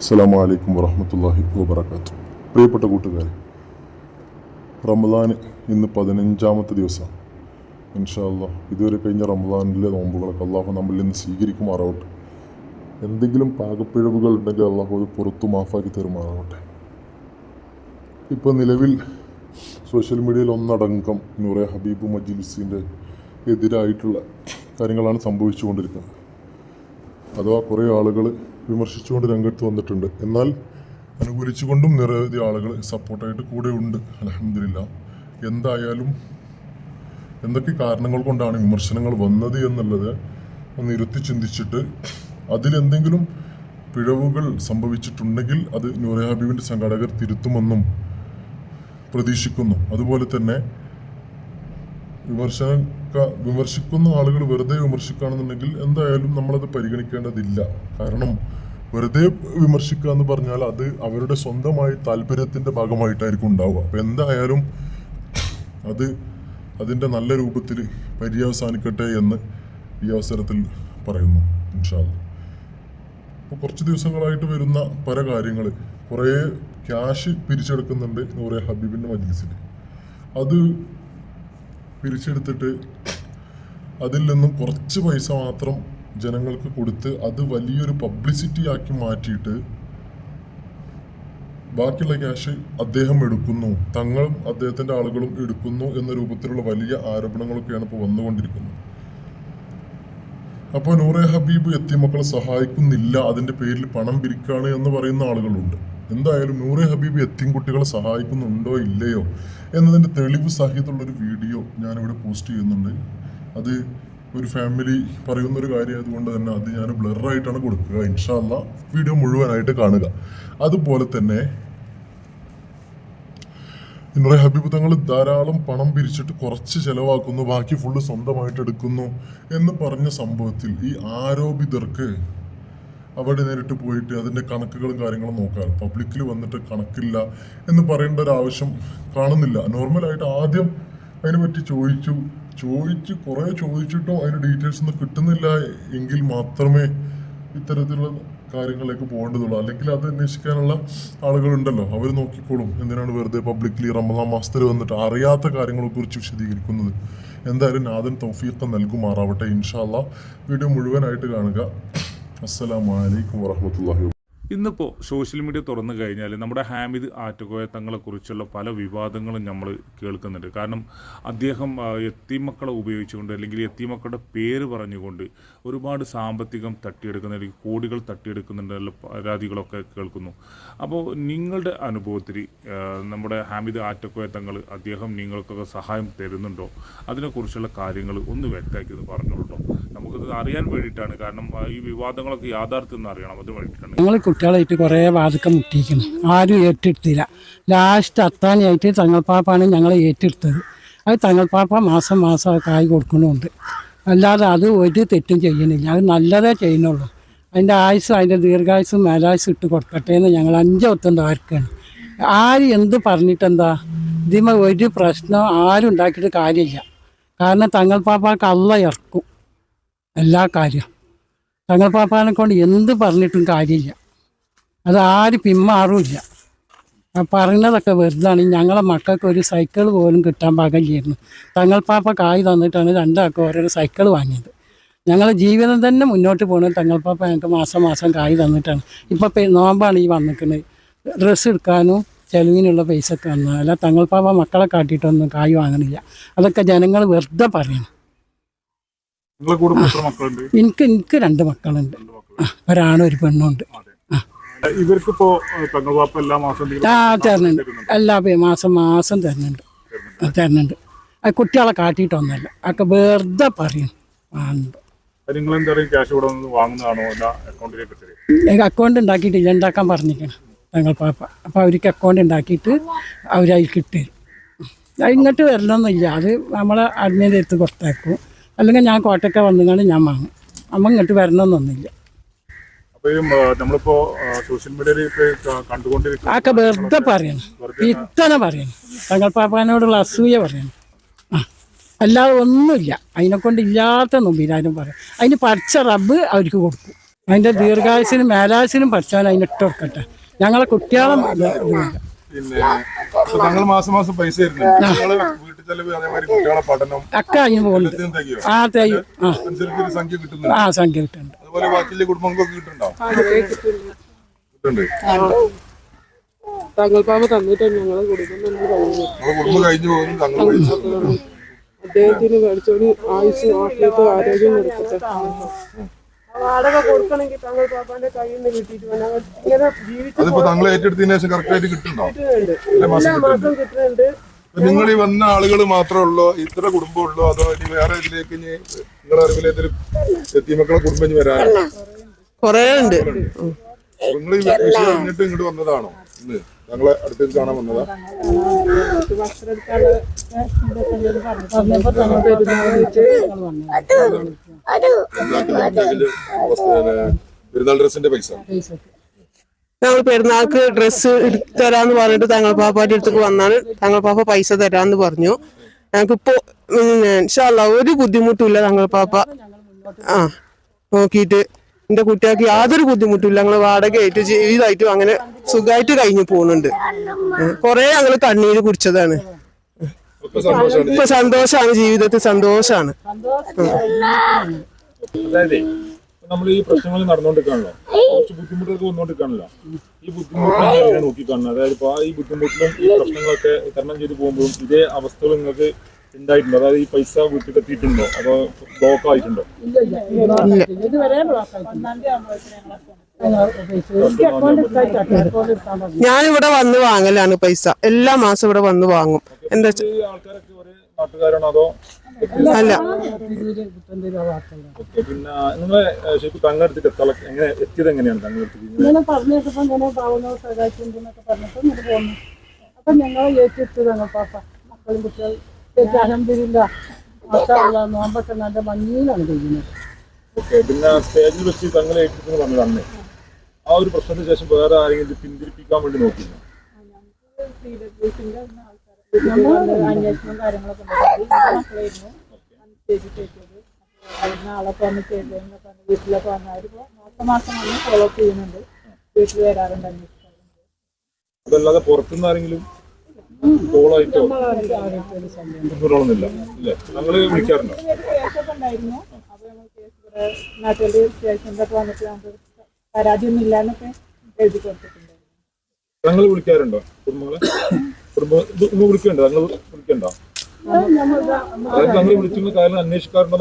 അസ്സലാമു അലൈക്കും വറഹമത്തല്ലാഹി വബർക്കാത്തു പ്രിയപ്പെട്ട കൂട്ടുകാരെ റമദാൻ ഇന്ന് പതിനഞ്ചാമത്തെ ദിവസമാണ് ഇൻഷാല്ല ഇതുവരെ കഴിഞ്ഞ റമദാനിലെ നോമ്പുകളൊക്കെ അള്ളാഹു നമ്മളിൽ നിന്ന് സ്വീകരിക്കുമാറാവട്ടെ. എന്തെങ്കിലും പാകപ്പിഴവുകൾ ഉണ്ടെങ്കിൽ അള്ളാഹു അത് പുറത്തു മാഫാക്കി തരുമാറാവട്ടെ. ഇപ്പോൾ നിലവിൽ സോഷ്യൽ മീഡിയയിൽ ഒന്നടങ്കം നൂറെ ഹബീബ് മജീൽസിന്റെ എതിരായിട്ടുള്ള കാര്യങ്ങളാണ് സംഭവിച്ചുകൊണ്ടിരിക്കുന്നത്. അഥവാ കുറേ ആളുകൾ വിമർശിച്ചുകൊണ്ട് രംഗത്ത് വന്നിട്ടുണ്ട്. എന്നാൽ അനുകൂലിച്ചുകൊണ്ടും നിരവധി ആളുകൾ സപ്പോർട്ടായിട്ട് കൂടെ ഉണ്ട്. അലഹമില്ല എന്തായാലും എന്തൊക്കെ കാരണങ്ങൾ കൊണ്ടാണ് വിമർശനങ്ങൾ വന്നത് എന്നുള്ളത് ഒന്ന് ഇരുത്തി ചിന്തിച്ചിട്ട് അതിലെന്തെങ്കിലും പിഴവുകൾ സംഭവിച്ചിട്ടുണ്ടെങ്കിൽ അത് നൂറെ ഹബീബിന്റെ സംഘാടകർ തിരുത്തുമെന്നും പ്രതീക്ഷിക്കുന്നു. അതുപോലെ തന്നെ വിമർശന വിമർശിക്കുന്ന ആളുകൾ വെറുതെ വിമർശിക്കുകയാണെന്നുണ്ടെങ്കിൽ എന്തായാലും നമ്മളത് പരിഗണിക്കേണ്ടതില്ല. കാരണം വെറുതെ വിമർശിക്കുക എന്ന് പറഞ്ഞാൽ അത് അവരുടെ സ്വന്തമായി താല്പര്യത്തിന്റെ ഭാഗമായിട്ടായിരിക്കും ഉണ്ടാവുക. അപ്പം എന്തായാലും അത് അതിന്റെ നല്ല രൂപത്തിൽ പര്യവസാനിക്കട്ടെ എന്ന് ഈ അവസരത്തിൽ പറയുന്നു ഇൻഷാല്ല അപ്പോൾ കുറച്ച് ദിവസങ്ങളായിട്ട് വരുന്ന പല കാര്യങ്ങൾ കുറേ ക്യാഷ് പിരിച്ചെടുക്കുന്നുണ്ട് നൂറെ ഹബീബിന്റെ മജ്ലിസിൽ അത് പിരിച്ചെടുത്തിട്ട് അതിൽ നിന്നും കുറച്ച് പൈസ മാത്രം ജനങ്ങൾക്ക് കൊടുത്ത് അത് വലിയൊരു പബ്ലിസിറ്റി ആക്കി മാറ്റിയിട്ട് ബാക്കിയുള്ള ക്യാഷ് അദ്ദേഹം എടുക്കുന്നു. തങ്ങളും അദ്ദേഹത്തിന്റെ ആളുകളും എടുക്കുന്നു എന്ന രൂപത്തിലുള്ള വലിയ ആരോപണങ്ങളൊക്കെയാണ് ഇപ്പോൾ വന്നുകൊണ്ടിരിക്കുന്നത്. അപ്പോൾ നൂറെ ഹബീബ് എത്തിമക്കളെ സഹായിക്കുന്നില്ല അതിന്റെ പേരിൽ പണം പിരിക്കുകയാണ് എന്ന് പറയുന്ന ആളുകളുണ്ട്. എന്തായാലും നൂറെ ഹബീബ് എത്തിയും കുട്ടികളെ സഹായിക്കുന്നുണ്ടോ ഇല്ലയോ എന്നതിന്റെ തെളിവ് സഹിതമുള്ളൊരു വീഡിയോ ഞാനിവിടെ പോസ്റ്റ് ചെയ്യുന്നുണ്ട്. അത് ഒരു ഫാമിലി പറയുന്ന ഒരു കാര്യമായതുകൊണ്ട് തന്നെ അത് ഞാൻ ബ്ലറായിട്ടാണ് കൊടുക്കുക. ഇൻഷാല്ല വീഡിയോ മുഴുവനായിട്ട് കാണുക. അതുപോലെ തന്നെ ഇന്നലെ ഹബീബ് തങ്ങൾ ധാരാളം പണം പിരിച്ചിട്ട് കുറച്ച് ചിലവാക്കുന്നു ബാക്കി ഫുള്ള് സ്വന്തമായിട്ട് എടുക്കുന്നു എന്ന് പറഞ്ഞ സംഭവത്തിൽ ഈ ആരോപിതർക്ക് അവിടെ നേരിട്ട് പോയിട്ട് അതിന്റെ കണക്കുകളും കാര്യങ്ങളും നോക്കാറ്. പബ്ലിക്കിൽ വന്നിട്ട് കണക്കില്ല എന്ന് പറയേണ്ട ഒരു ആവശ്യം കാണുന്നില്ല. നോർമലായിട്ട് ആദ്യം അതിനെ പറ്റി ചോദിച്ചു. ചോദിച്ച് കുറേ ചോദിച്ചിട്ടും അതിന്റെ ഡീറ്റെയിൽസ് ഒന്നും കിട്ടുന്നില്ല എങ്കിൽ മാത്രമേ ഇത്തരത്തിലുള്ള കാര്യങ്ങളിലേക്ക് പോകേണ്ടതുള്ളൂ. അല്ലെങ്കിൽ അത് അന്വേഷിക്കാനുള്ള ആളുകളുണ്ടല്ലോ. അവർ നോക്കിക്കോളും എന്തിനാണ് വെറുതെ പബ്ലിക്കലി റമദാൻ മാസത്തിൽ വന്നിട്ട് അറിയാത്ത കാര്യങ്ങളെ കുറിച്ച് വിശദീകരിക്കുന്നത്. എന്തായാലും നാഥൻ തൗഫീഖ് നൽകുമാറാവട്ടെ. ഇൻഷാല്ല വീഡിയോ മുഴുവനായിട്ട് കാണുക. അസ്സലാമു അലൈക്കും വറഹ്മത്തുള്ളാഹി ഇന്നിപ്പോൾ സോഷ്യൽ മീഡിയ തുറന്നു കഴിഞ്ഞാൽ നമ്മുടെ ഹാമിദ് ആറ്റുകോയത്തങ്ങളെക്കുറിച്ചുള്ള പല വിവാദങ്ങളും നമ്മൾ കേൾക്കുന്നുണ്ട്. കാരണം അദ്ദേഹം എത്തിമക്കളെ ഉപയോഗിച്ചുകൊണ്ട് അല്ലെങ്കിൽ എത്തിമക്കളുടെ പേര് പറഞ്ഞുകൊണ്ട് ഒരുപാട് സാമ്പത്തികം തട്ടിയെടുക്കുന്ന അല്ലെങ്കിൽ കോടികൾ തട്ടിയെടുക്കുന്നുണ്ടെന്നുള്ള പരാതികളൊക്കെ കേൾക്കുന്നു. അപ്പോൾ നിങ്ങളുടെ അനുഭവത്തിൽ നമ്മുടെ ഹാമിദ് ആറ്റക്കോയ തങ്ങൾ അദ്ദേഹം നിങ്ങൾക്കൊക്കെ സഹായം തരുന്നുണ്ടോ? അതിനെക്കുറിച്ചുള്ള കാര്യങ്ങൾ ഒന്ന് വ്യക്തമാക്കി പറഞ്ഞോളൂ അറിയാൻ വേണ്ടിയിട്ടാണ്. കാരണം ഈ വിവാദങ്ങളൊക്കെ യാഥാർത്ഥ്യം അറിയണം. അതിന് വേണ്ടിയിട്ടാണ്. ഞങ്ങൾ കുട്ടികളായിട്ട് കുറേ വാതുക്കം മുട്ടിയിരിക്കുന്നു. ആരും ഏറ്റെടുത്തില്ല. ലാസ്റ്റ് അത്താണിയായിട്ട് തങ്ങൾപ്പാപ്പാണ് ഞങ്ങൾ ഏറ്റെടുത്തത്. അത് തങ്ങൾപ്പാപ്പ മാസം മാസം കായി കൊടുക്കണമുണ്ട് അല്ലാതെ അത് ഒരു തെറ്റും ചെയ്യുന്നില്ല അത് നല്ലതേ ചെയ്യുന്നുള്ളൂ. അതിന്റെ ആയുസ് അതിന്റെ ദീർഘായുസും മേലായുസും ഇട്ട് കൊടുക്കട്ടെ എന്ന് ഞങ്ങൾ അഞ്ചൊത്തം ആർക്കാണ്. ആര് എന്ത് പറഞ്ഞിട്ടെന്താ? ഇതിമ ഒരു പ്രശ്നം ആരും ഉണ്ടാക്കിയിട്ട് കാര്യമില്ല. കാരണം തങ്ങൾപ്പാപ്പാക്ക് അള്ള ഇറക്കും. എല്ലാ കാര്യം തങ്ങൾ പാപ്പാനെ കൊണ്ട് എന്ത് പറഞ്ഞിട്ടും കാര്യമില്ല. അത് ആരും പിന്മാറുമില്ല പറഞ്ഞതൊക്കെ വെറുതാണ്. ഞങ്ങളെ മക്കൾക്ക് ഒരു സൈക്കിൾ പോലും കിട്ടാൻ പാകില്ലായിരുന്നു തങ്ങൾ പാപ്പ കായ് തന്നിട്ടാണ് രണ്ടാൾക്കും ഓരോ സൈക്കിൾ വാങ്ങിയത്. ഞങ്ങളെ ജീവിതം തന്നെ മുന്നോട്ട് പോകുന്നത് തങ്ങൾ പാപ്പ ഞങ്ങൾക്ക് മാസം മാസം കായ് തന്നിട്ടാണ്. ഇപ്പം നോമ്പാണ് ഈ വന്നിക്കുന്നത് ഡ്രസ്സ് എടുക്കാനും ചെലവിനുള്ള പൈസ ഒക്കെ വന്നു. അല്ല തങ്ങൾ പാപ്പ മക്കളെ കാട്ടിയിട്ടൊന്നും കായ് വാങ്ങണില്ല. അതൊക്കെ ജനങ്ങൾ വെറുതെ പറയണം നിങ്ങളെ കൂടെ എത്ര മക്കളുണ്ട് എനിക്ക് എനിക്ക് രണ്ട് മക്കളുണ്ട്. ഒരാണും ഒരു പെണ്ണുണ്ട് ഇവർക്കിപ്പോ എല്ലാ മാസം തരുന്നുണ്ട്. എല്ലാ മാസം മാസം തരുന്നുണ്ട്. ആ, തരുന്നുണ്ട്. അത് കുട്ടികളെ കാട്ടിയിട്ടൊന്നല്ല ഒക്കെ വെറുതെ പറയും. അക്കൗണ്ട് ഉണ്ടാക്കിയിട്ടില്ല ഉണ്ടാക്കാൻ പറഞ്ഞിരിക്കണം തങ്ങൾ പാപ്പ. അപ്പോൾ അവർക്ക് അക്കൗണ്ട് ഉണ്ടാക്കിയിട്ട് അവരതിൽ കിട്ടും. ഇങ്ങോട്ട് വരണമെന്നില്ല. അത് നമ്മളെ അഡ്മിന്റെ അടുത്ത് കൊടുത്തേക്കും. അല്ലെങ്കിൽ ഞാൻ കോട്ടയ്ക്ക വന്നുകൊണ്ട് ഞാൻ വാങ്ങും. അമ്മ ഇങ്ങോട്ട് വരണമെന്നൊന്നുമില്ല നമ്മളിപ്പോ സോഷ്യൽ മീഡിയയിൽ ആക്കെ വെറുതെ പറയണം. ഇത്തനെ പറയണം. തങ്ങൾ പാപ്പാനോടുള്ള അസൂയ പറയണം. ആ അല്ലാതെ ഒന്നുമില്ല. അതിനെ കൊണ്ട് ഇല്ലാത്ത നൊമ്പീരാരും പറയും അതിന് പഠിച്ച റബ്ബ് അവർക്ക് കൊടുക്കും. അതിന്റെ ദീർഘായുസിനും മേലായുസിനും പഠിച്ചാൽ അതിന് ഇട്ട് കൊടുക്കട്ടെ. ഞങ്ങളെ കുട്ടികളെ. പിന്നെ മാസം മാസം പൈസ ചെലവ് അതേമാതിരി കുട്ടികളെ പഠനം ഒക്കെ അതിന് പോകുന്നുണ്ട് ആ ആ. അനുസരിച്ച് ഒരു സംഖ്യ കിട്ടുന്നുണ്ട്. ആ സംഖ്യ കിട്ടുന്നുണ്ട്. അതുപോലെ ബാക്കിയുള്ള കുടുംബങ്ങൾക്കൊക്കെ കിട്ടുന്നുണ്ടോ? കിട്ടുന്നുണ്ട്. തങ്ങൾ തന്നിട്ട് ഞങ്ങളെ കുടുംബം കുടുംബം കഴിഞ്ഞു പോകുന്നു തങ്ങൾ പൈസ അദ്ദേഹത്തിന് പഠിച്ചോന് ആയുസ് ആഫിയത്ത് ആരോഗ്യം കൊടുക്കട്ടെ വാടക കൊടുക്കണമെങ്കിൽ തങ്ങൾ പാപ്പാന്റെ കയ്യിൽ നിന്ന് കിട്ടിയിട്ട് ഞങ്ങൾ ഇങ്ങനെ ജീവിച്ചു അതിപ്പോ തങ്ങൾ ഏറ്റെടുത്തതിന് ശേഷം കറക്റ്റ് ആയിട്ട് കിട്ടുന്നുണ്ടോ? എല്ലാ മാസം കിട്ടുന്നുണ്ട്. നിങ്ങൾ ഈ വന്ന ആളുകൾ മാത്രമേ ഉള്ളൂ? ഇത്ര കുടുംബം ഉള്ളൂ അതോ ഇനി വേറെ ഇതിലേക്ക് ഇനി നിങ്ങളുടെ അറിവിലേതൊരു എത്തിമക്കളെ കുടുംബം ഇനി കൊറേ ഉണ്ട്. നിങ്ങൾ ഈ വിഷയം അറിഞ്ഞിട്ട് ഇങ്ങോട്ട് വന്നതാണോ? ഇന്ന് ഞങ്ങളെ അടുത്തേക്ക് കാണാൻ വന്നതാ? പെരുന്നാൾ ഡ്രസ്സിന്റെ പൈസ. ഞങ്ങൾ പെരുന്നാൾക്ക് ഡ്രസ്സ് തരാന്ന് പറഞ്ഞിട്ട് തങ്ങൾ പാപ്പാന്റെ അടുത്തേക്ക് വന്നാണ്. തങ്ങൾ പാപ്പ പൈസ തരാന്ന് പറഞ്ഞു. ഞങ്ങൾക്കിപ്പോ ഇൻഷാല്ല ഒരു ബുദ്ധിമുട്ടില്ല തങ്ങൾ പാപ്പ. ആ നോക്കിയിട്ട് എന്റെ കുട്ടികൾക്ക് യാതൊരു ബുദ്ധിമുട്ടില്ല ഞങ്ങൾ വാടകയായിട്ട് ജീവിതമായിട്ടും അങ്ങനെ സുഖമായിട്ട് കഴിഞ്ഞു പോകുന്നുണ്ട് കൊറേ ഞങ്ങൾ കണ്ണീര് കുടിച്ചതാണ്. ഇപ്പൊ സന്തോഷാണ് ജീവിതത്തിൽ സന്തോഷാണ്. നമ്മൾ ഈ പ്രശ്നങ്ങൾ നടന്നുകൊണ്ടിരിക്കുകയാണല്ലോ കുറച്ച് ബുദ്ധിമുട്ടൊക്കെ വന്നുകൊണ്ടിരിക്കുകയാണല്ലോ ഈ ബുദ്ധിമുട്ടിനെ എങ്ങനെ നോക്കിക്കാണുന്നത്. അതായത് ഇപ്പോൾ ഈ ബുദ്ധിമുട്ടിലും ഈ പ്രശ്നങ്ങളൊക്കെ തരണം ചെയ്ത് പോകുമ്പോഴും ഇതേ അവസ്ഥകൾ നിങ്ങൾക്ക് ഉണ്ടായിട്ടുണ്ടോ? അതായത് ഈ പൈസ വീട്ടിൽ എത്തിയിട്ടുണ്ടോ അതോ ബ്ലോക്ക് ആയിട്ടുണ്ടോ? ഞാനിവിടെ വന്ന് വാങ്ങലാണ് പൈസ. എല്ലാ മാസം ഇവിടെ വന്ന് വാങ്ങും. എന്താ ആൾക്കാരൊക്കെ ഒരേ നാട്ടുകാരാണോ അതോ അല്ല. പിന്നെ നിങ്ങളെ ശരിക്കും തങ്ങളെടുത്തിട്ട് എത്താൻ എങ്ങനെ എത്തിയത് എങ്ങനെയാണ് തങ്ങളെടുത്ത് ഇങ്ങനെ പറഞ്ഞിട്ടപ്പോ ഇങ്ങനെ പാവുന്ന സഹായിച്ചിട്ടുണ്ടെന്നൊക്കെ പറഞ്ഞപ്പോ ഇങ്ങനെ പോന്നു. അപ്പൊ ഞങ്ങൾ ഏറ്റെടുത്തു ഞങ്ങൾ പാപ്പ. മക്കളും കുട്ടികളും അലഹമില്ല നോമ്പൊക്കെ നല്ല മഞ്ഞിലാണ് കഴിയുന്നത്. ഓക്കെ പിന്നെ സ്റ്റേജിൽ വെച്ച് തങ്ങളെ ഏറ്റെടുത്തെന്ന് പറഞ്ഞു തന്നെ ആ ഒരു പ്രശ്നത്തിന് ശേഷം വേറെ ആരെങ്കിലും പിന്തിരിപ്പിക്കാൻ വേണ്ടി നോക്കിയിരുന്നു? അന്വേഷണവും കാര്യങ്ങളൊക്കെ മക്കളായിരുന്നു. സ്റ്റേജിൽ കയറ്റിയത് അവിടുന്ന് ആളൊക്കെ വന്ന് ചെയ്തതെന്നൊക്കെ പറഞ്ഞ്. വീട്ടിലൊക്കെ വന്നായിരുന്നു മാസം മാസം വന്ന് ഫോളോ അപ്പ് ചെയ്യുന്നുണ്ട്. വീട്ടിൽ വരാറുണ്ട് അന്വേഷിക്കാറുണ്ട് അതല്ലാതെ പുറത്തുനിന്ന് ആരെങ്കിലും കോളായിട്ടോ ഒന്നുമില്ല ഇല്ലേ? ഞങ്ങൾ വിളിക്കാറുണ്ടോ? ഒരു കേസൊക്കെ ഉണ്ടായിരുന്നു. അപ്പൊ കേസ് ഇവിടെ നാട്ടിൽ സ്റ്റേഷനിലൊക്കെ വന്നിട്ട് നമുക്ക് പരാതിയൊന്നും ഇല്ലാന്നൊക്കെ എഴുതി കൊടുത്തിട്ടുണ്ട് ഞങ്ങൾ വിളിക്കാറുണ്ടോ കുടുംബങ്ങളെ? കുടുംബം ഇത് ഇന്ന് വിളിക്കണ്ടോ? ഞങ്ങൾ വിളിക്കണ്ടോ? അതായത് ഞങ്ങൾ വിളിക്കുന്ന കാര്യം അന്വേഷിക്കാറുണ്ടോ